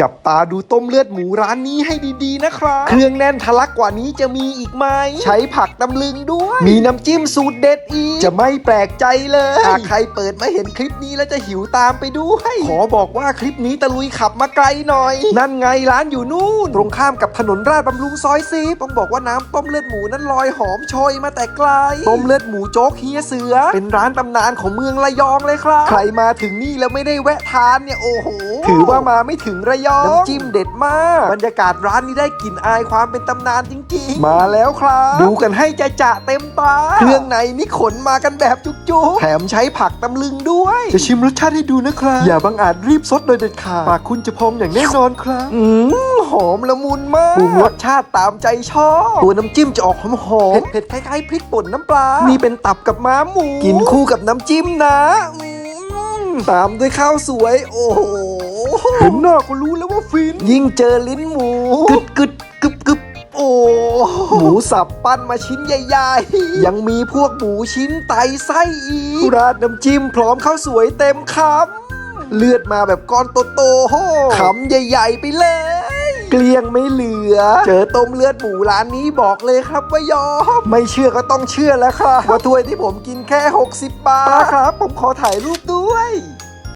จับตาดูต้มเลือดหมูร้านนี้ให้ดีๆนะครับ เครื่องแน่นทะลักกว่านี้จะมีอีกไหม ใช้ผักตำลึงด้วย มีน้ำจิ้มสูตรเด็ดอีก จะไม่แปลกใจเลยหากใครเปิดมาเห็นคลิปนี้แล้วจะหิวตามไปด้วย ขอบอกว่าคลิปนี้ตะลุยขับมาไกลหน่อย นั่นไงร้านอยู่นู่น ตรงข้ามกับถนนราชบำรุงซอยซีต้องบอกว่าน้ำต้มเลือดหมูนั้นลอยหอมโชยมาแต่ไกล ต้มเลือดหมูโจ๊กเฮียเสือ เป็นร้านตำนานของเมืองระยองเลยครับ ใครมาถึงนี่แล้วไม่ได้แวะทานเนี่ยโอ้โห ถือว่ามาไม่ถึงระยอง น้ำจิ้มเด็ดมาก บรรยากาศร้านนี้ได้กลิ่นอายความเป็นตำนานจริงๆ มาแล้วครับ ดูกันให้จะจะเต็มตา เครื่องในนี่ขนมากันแบบจุกๆ แถมใช้ผักตำลึงด้วย จะชิมรสชาติให้ดูนะครับ อย่าบังอาจรีบซดโดยเด็ดขาด ปากคุณจะพองอย่างแน่นอนครับอืมหอมละมุนมากปรุงรสชาติตามใจชอบ ตัวน้ำจิ้มจะออกหอมหอมเผ็ดๆคล้ายๆพริกป่นน้ำปลา นี่เป็นตับกับม้าหมู กินคู่กับน้ำจิ้มนะอืมตามด้วยข้าวสวย โอ้โห เห็นหน้าก็รู้แล้วว่าฟิน ยิ่งเจอลิ้นหมูกึดกึดกึบกึบโอ้หมูสับปั้นมาชิ้นใหญ่ๆ ยังมีพวกหมูชิ้นไตไส้อีกราดน้ำจิ้มพร้อมข้าวสวยเต็มคำเลือดมาแบบก้อนโตๆโหคำใหญ่ ๆ ไปเลย เกลี้ยงไม่เหลือ เจอต้มเลือดหมูร้านนี้บอกเลยครับว่ายอม ไม่เชื่อก็ต้องเชื่อแล้วครับว่าถ้วยที่ผมกินแค่ 60 บาทครับ ผมขอถ่ายรูปด้วย